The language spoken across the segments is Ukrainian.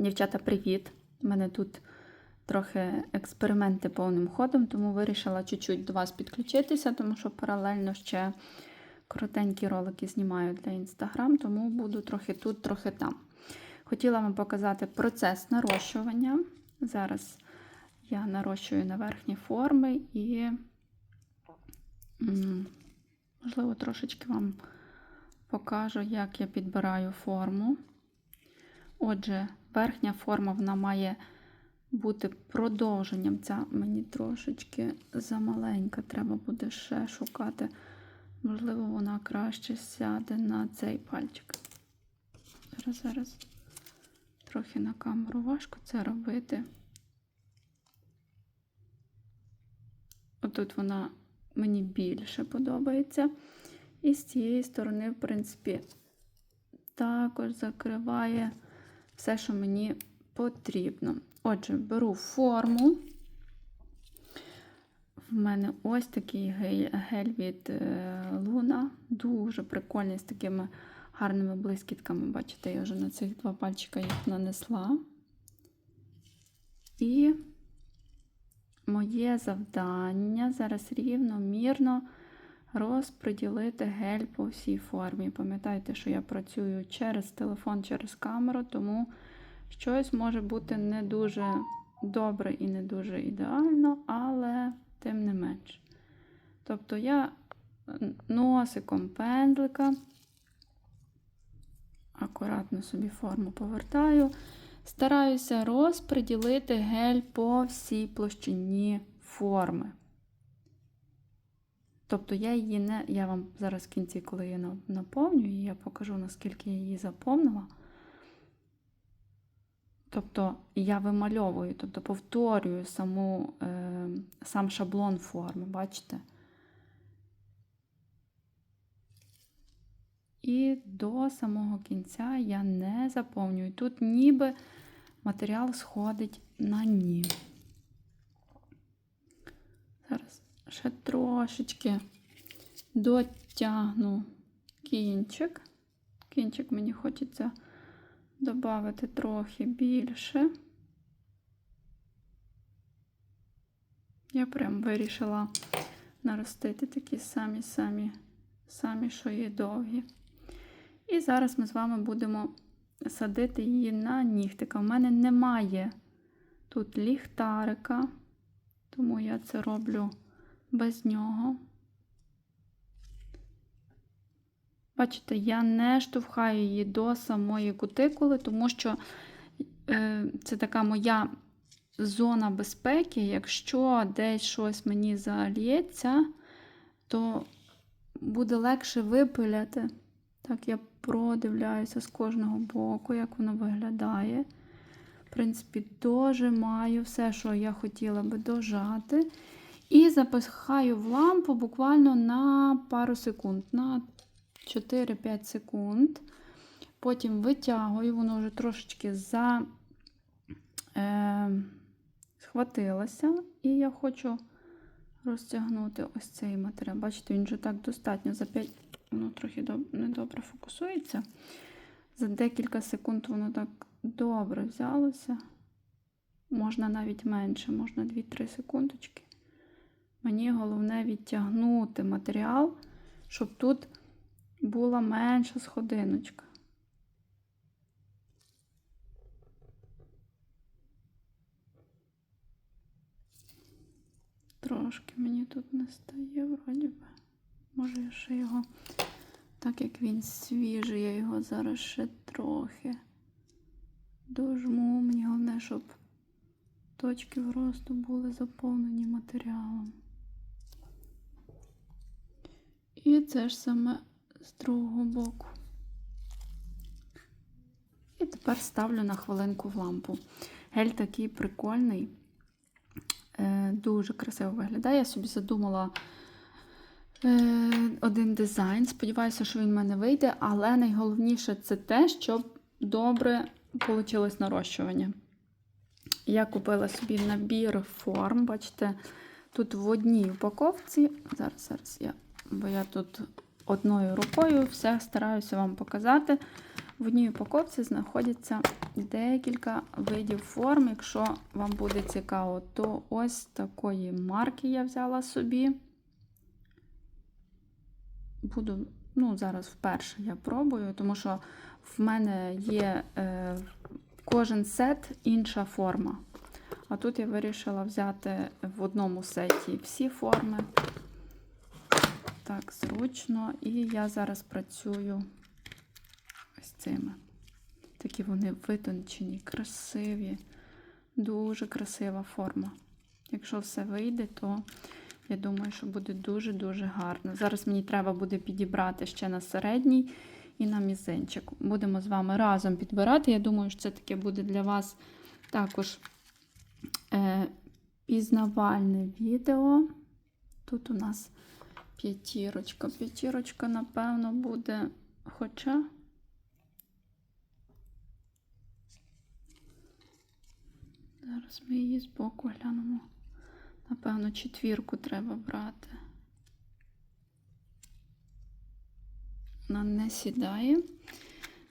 Дівчата, привіт! У мене тут трохи експерименти повним ходом, тому вирішила чуть-чуть до вас підключитися, тому що паралельно ще коротенькі ролики знімаю для Instagram, тому буду трохи тут, трохи там. Хотіла вам показати процес нарощування. Зараз я нарощую на верхні форми і, можливо, трошечки вам покажу, як я підбираю форму. Отже, верхня форма вона має бути продовженням. Ця мені трошечки замаленька, треба буде ще шукати. Можливо, вона краще сяде на цей пальчик. Зараз, зараз. Трохи на камеру важко це робити. Отут вона мені більше подобається. І з цієї сторони, в принципі, також закриває все, що мені потрібно. Отже, беру форму. В мене ось такий гель, від Луна. Дуже прикольний з такими гарними блискітками. Бачите, я вже на цих два пальчика їх нанесла. І моє завдання зараз рівномірно розподілити гель по всій формі. Пам'ятайте, що я працюю через телефон, через камеру, тому щось може бути не дуже добре і не дуже ідеально, але тим не менш. Тобто я носиком пензлика акуратно собі форму повертаю, стараюся розподілити гель по всій площині форми. Тобто я її не, я вам зараз в кінці, коли я наповню її, я покажу, наскільки я її заповнила. Тобто я вимальовую, тобто повторюю саму, е, сам шаблон форми, бачите? І до самого кінця я не заповнюю. Тут ніби матеріал сходить на ні. Зараз ще трошечки дотягну кінчик. Кінчик мені хочеться додати трохи більше. Я прям вирішила наростити такі самі-самі, самі, що є довгі. І зараз ми з вами будемо садити її на нігтика. У мене немає тут ліхтарика, тому я це роблю без нього. Бачите, я не штовхаю її до самої кутикули, тому що е, це така моя зона безпеки. Якщо десь щось мені заліється, то буде легше випиляти. Так, я продивляюся з кожного боку, як воно виглядає. В принципі, дожимаю все, що я хотіла би дожати. І запихаю в лампу буквально на пару секунд, на 4-5 секунд. Потім витягую, воно вже трошечки за, е, схватилося. І я хочу розтягнути ось цей матеріал. Бачите, він вже так достатньо за 5 воно трохи недобре фокусується. За декілька секунд воно так добре взялося. Можна навіть менше, можна 2-3 секундочки. Мені головне відтягнути матеріал, щоб тут була менша сходиночка. Трошки мені тут не стає, вроді би. Може, я ще його, так як він свіжий, я його зараз ще трохи дожму. Мені головне, щоб точки вросту були заповнені матеріалом. І це ж саме з другого боку. І тепер ставлю на хвилинку в лампу. Гель такий прикольний, е, дуже красиво виглядає. Я собі задумала е, один дизайн. Сподіваюся, що він в мене вийде, але найголовніше це те, щоб добре вийшло нарощування. Я купила собі набір форм, бачите, тут в одній упаковці. Зараз, зараз я, бо я тут одною рукою все стараюся вам показати. В одній упаковці знаходяться декілька видів форм. Якщо вам буде цікаво, то ось такої марки я взяла собі. Буду, ну, зараз вперше я пробую, тому що в мене є е, кожен сет інша форма. А тут я вирішила взяти в одному сеті всі форми. Так, зручно. І я зараз працюю ось цими. Такі вони витончені, красиві, дуже красива форма. Якщо все вийде, то я думаю, що буде дуже-дуже гарно. Зараз мені треба буде підібрати ще на середній і на мізинчик. Будемо з вами разом підбирати. Я думаю, що це таке буде для вас також е, пізнавальне відео. Тут у нас п'ятірочка. П'ятірочка, напевно, буде. Хоча. Зараз ми її збоку глянемо. Напевно, четвірку треба брати. Вона не сідає.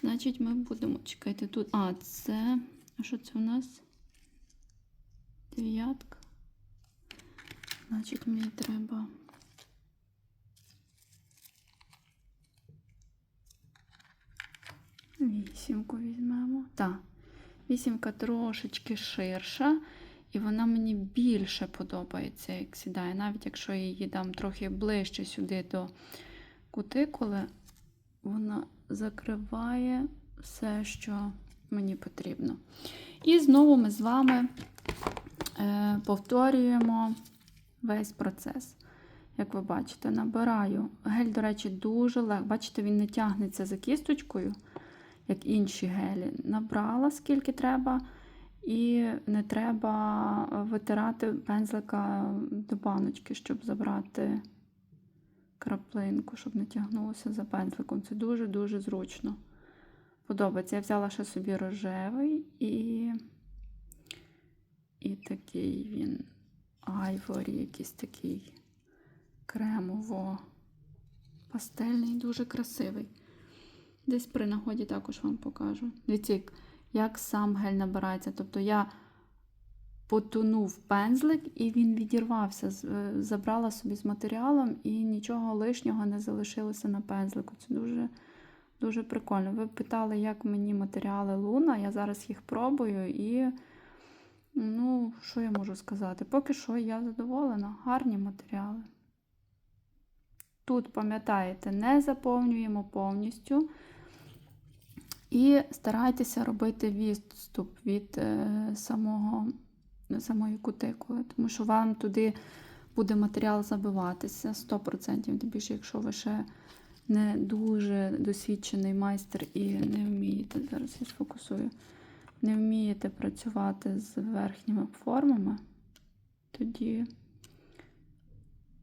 Значить, ми будемо чекайте тут. А, це. А що це у нас? Дев'ятка. Значить, мені треба. Вісімку візьмемо. Так, вісімка трошечки ширша, і вона мені більше подобається, як сідає. Навіть якщо я її дам трохи ближче сюди до кутикули, вона закриває все, що мені потрібно. І знову ми з вами е, повторюємо весь процес. Як ви бачите, набираю. Гель, до речі, дуже легко. Бачите, він не тягнеться за кісточкою, як інші гелі. Набрала скільки треба, і не треба витирати пензлика до баночки, щоб забрати краплинку, щоб не тягнулося за пензликом. Це дуже-дуже зручно. Подобається. Я взяла ще собі рожевий і, і такий він айворі, якийсь такий кремово пастельний, дуже красивий. Десь при нагоді також вам покажу. Дивіться, як- сам гель набирається. Тобто я потонув пензлик і він відірвався. е, Забрала собі з матеріалом і нічого лишнього не залишилося на пензлику. Це дуже, дуже прикольно. Ви питали, як мені матеріали Луна. Я зараз їх пробую і. Ну, що я можу сказати? Поки що я задоволена. Гарні матеріали. Тут, пам'ятаєте, не заповнюємо повністю. І старайтеся робити відступ від е, самого, самої кутикули, тому що вам туди буде матеріал забиватися 100%, тим більше, якщо ви ще не дуже досвідчений майстер і не вмієте, зараз я сфокусую, не вмієте працювати з верхніми формами, тоді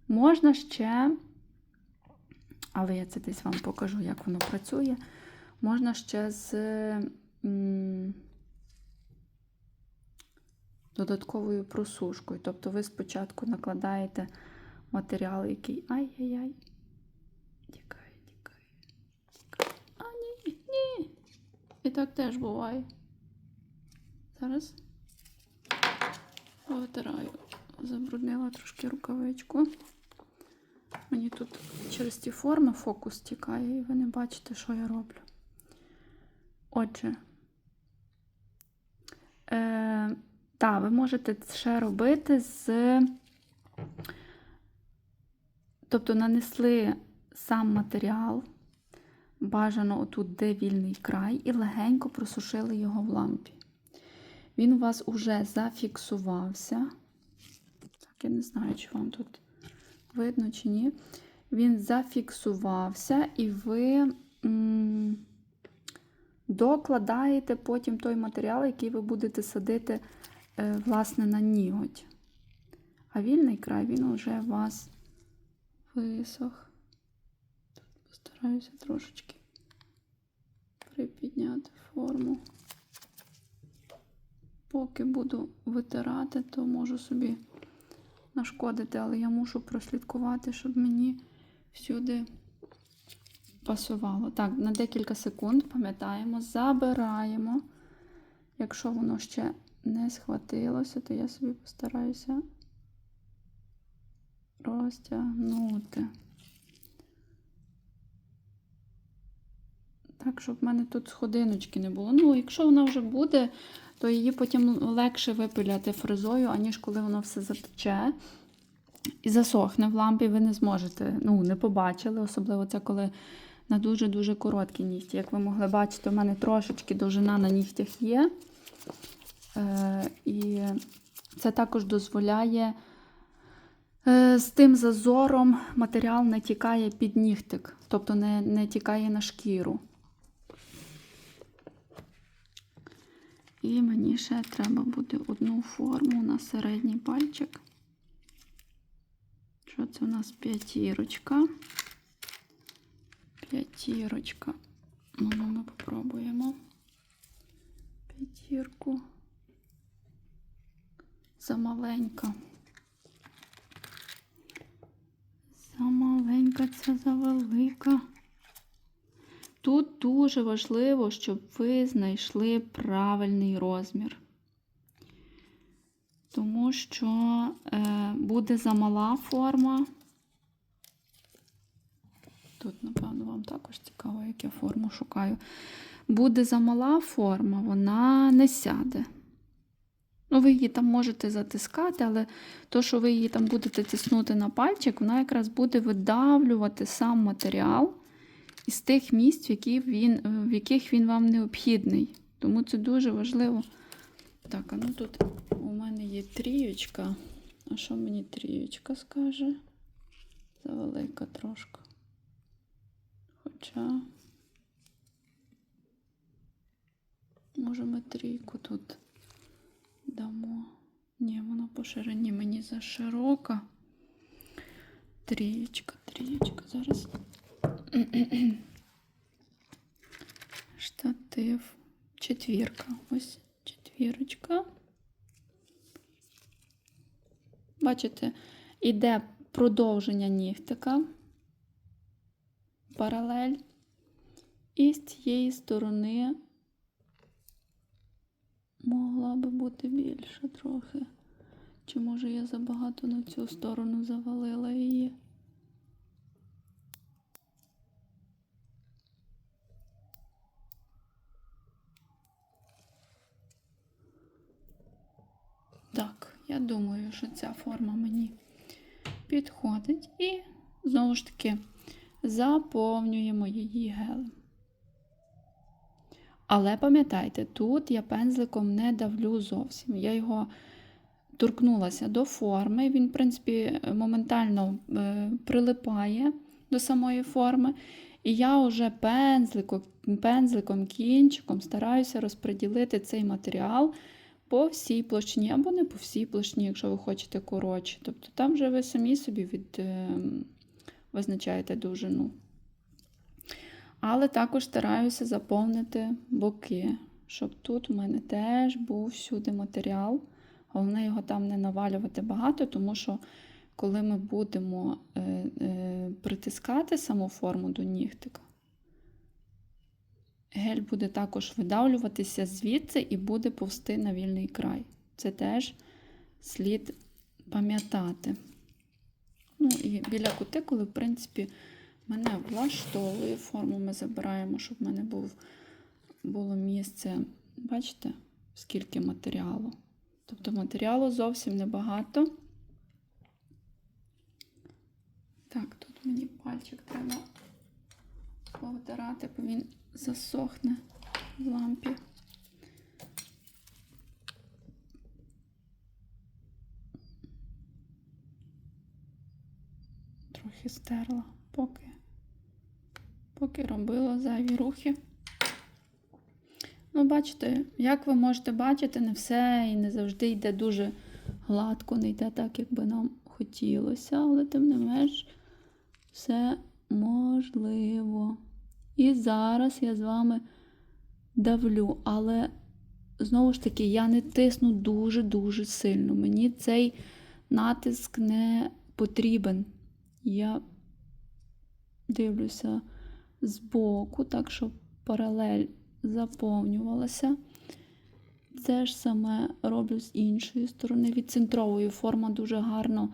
можна ще, але я це десь вам покажу, як воно працює. Можна ще з додатковою просушкою. Тобто ви спочатку накладаєте матеріал, який. Ай-яй-яй. Тікає, тікає. А, ні, ні. І так теж буває. Зараз витираю. Забруднила трошки рукавичку. Мені тут через ті форми фокус тікає, і ви не бачите, що я роблю. Отже, е, так, ви можете ще робити з. Тобто нанесли сам матеріал, бажано отут, де вільний край, і легенько просушили його в лампі. Він у вас уже зафіксувався. Так, я не знаю, чи вам тут видно чи ні. Він зафіксувався, і ви м, докладаєте потім той матеріал, який ви будете садити е, власне, на ніготь. А вільний край він вже у вас висох. Тут постараюся трошечки припідняти форму. Поки буду витирати, то можу собі нашкодити, але я мушу прослідкувати, щоб мені всюди пасувало. Так, на декілька секунд пам'ятаємо, забираємо. Якщо воно ще не схватилося, то я собі постараюся розтягнути. Так, щоб в мене тут сходиночки не було. Ну, якщо вона вже буде, то її потім легше випиляти фрезою, аніж коли воно все затече і засохне в лампі, ви не зможете, ну, не побачили, особливо це коли на дуже-дуже короткі нігті. Як ви могли бачити, у мене трошечки довжина на нігтях є. Е, і це також дозволяє е, з тим зазором матеріал не тікає під нігтик, тобто не, не тікає на шкіру. І мені ще треба буде одну форму на середній пальчик. Що це у нас п'ятірочка? П'ятірочка. Ну, ну, ми попробуємо. П'ятірку. Замаленька. Замаленька, це завелика. Тут дуже важливо, щоб ви знайшли правильний розмір. Тому що е, буде замала форма. Тут, напевно, також цікаво, як я форму шукаю. Буде замала форма, вона не сяде. Ну, ви її там можете затискати, але то, що ви її там будете тиснути на пальчик, вона якраз буде видавлювати сам матеріал із тих місць, в, які він, в яких він вам необхідний. Тому це дуже важливо. Так, а ну тут у мене є трієчка. А що мені трієчка скаже? Завелика трошки. Хоча, може, ми трійку тут дамо. Ні, вона по ширині мені за широка. Трієчка, трієчка. Зараз. Штатив. Четвірка. Ось четвірочка. Бачите, іде продовження нігтика, паралель, і з цієї сторони могла би бути більше трохи. Чи може я забагато на цю сторону завалила її? Так, я думаю, що ця форма мені підходить. І знову ж таки заповнюємо її гелем. Але пам'ятайте, тут я пензликом не давлю зовсім. Я його торкнулася до форми, він, в принципі, моментально е, прилипає до самої форми. І я вже пензликом, пензликом, кінчиком стараюся розподілити цей матеріал по всій площині, або не по всій площині, якщо ви хочете коротше. Тобто там вже ви самі собі від, е, визначаєте довжину. Але також стараюся заповнити боки, щоб тут у мене теж був всюди матеріал. Головне його там не навалювати багато, тому що коли ми будемо е, е, притискати саму форму до нігтика, гель буде також видавлюватися звідси і буде повсти на вільний край. Це теж слід пам'ятати. Ну, і біля кутикули, в принципі, мене влаштовує форму. Ми забираємо, щоб в мене був, було місце. Бачите, скільки матеріалу. Тобто матеріалу зовсім небагато. Так, тут мені пальчик треба повтирати, бо він засохне в лампі. Трохи стерла, поки, поки робила зайві рухи. Ну, бачите, як ви можете бачити, не все і не завжди йде дуже гладко, не йде так, як би нам хотілося, але тим не менш все можливо. І зараз я з вами давлю, але знову ж таки, я не тисну дуже-дуже сильно. Мені цей натиск не потрібен. Я дивлюся збоку, так, щоб паралель заповнювалася. Те ж саме роблю з іншої сторони. Відцентровую форма дуже гарно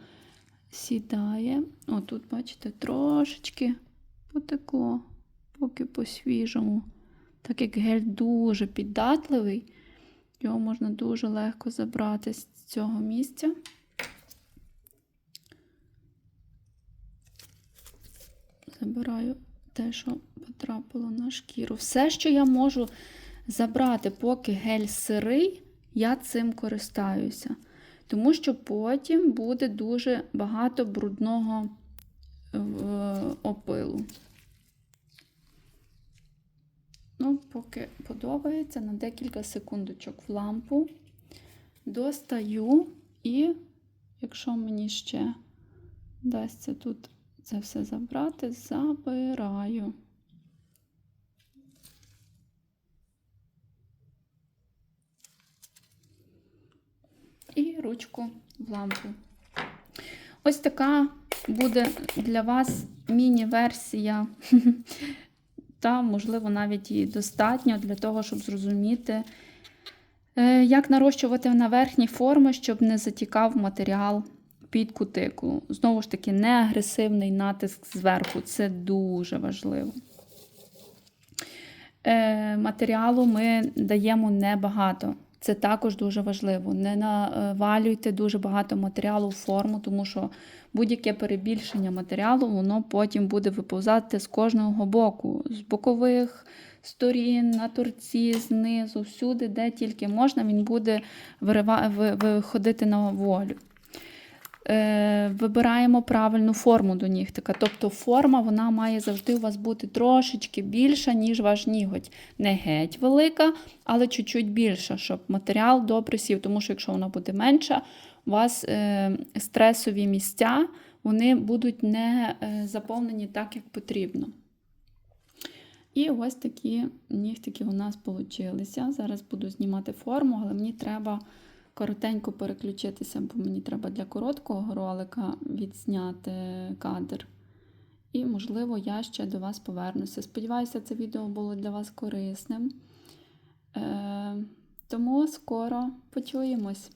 сідає. О, тут, бачите, трошечки потекло, поки по-свіжому. Так як гель дуже піддатливий, його можна дуже легко забрати з цього місця. Забираю те, що потрапило на шкіру. Все, що я можу забрати, поки гель сирий, я цим користаюся. Тому що потім буде дуже багато брудного е, опилу. Ну, поки подобається, на декілька секундочок в лампу достаю і, якщо мені ще вдасться тут це все забрати, забираю. І ручку в лампу. Ось така буде для вас міні-версія, та, можливо, навіть і достатньо для того, щоб зрозуміти, е, як нарощувати на верхні форми, щоб не затікав матеріал під кутикулу. Знову ж таки, не агресивний натиск зверху це дуже важливо. Е, Матеріалу ми даємо небагато. Це також дуже важливо. Не навалюйте дуже багато матеріалу в форму, тому що будь-яке перебільшення матеріалу, воно потім буде виповзати з кожного боку, з бокових сторін, на торці, знизу, всюди, де тільки можна, він буде виходити на волю. Е, Вибираємо правильну форму до нігтика. Тобто форма вона має завжди у вас бути трошечки більша, ніж ваш ніготь. Не геть велика, але чуть-чуть більша, щоб матеріал добре сів. Тому що якщо вона буде менша, у вас е, стресові місця вони будуть не е, заповнені так, як потрібно. І ось такі нігтики у нас вийшли. Зараз буду знімати форму, але мені треба коротенько переключитися, бо мені треба для короткого ролика відзняти кадр. І, можливо, я ще до вас повернуся. Сподіваюся, це відео було для вас корисним. Е, Тому скоро почуємось.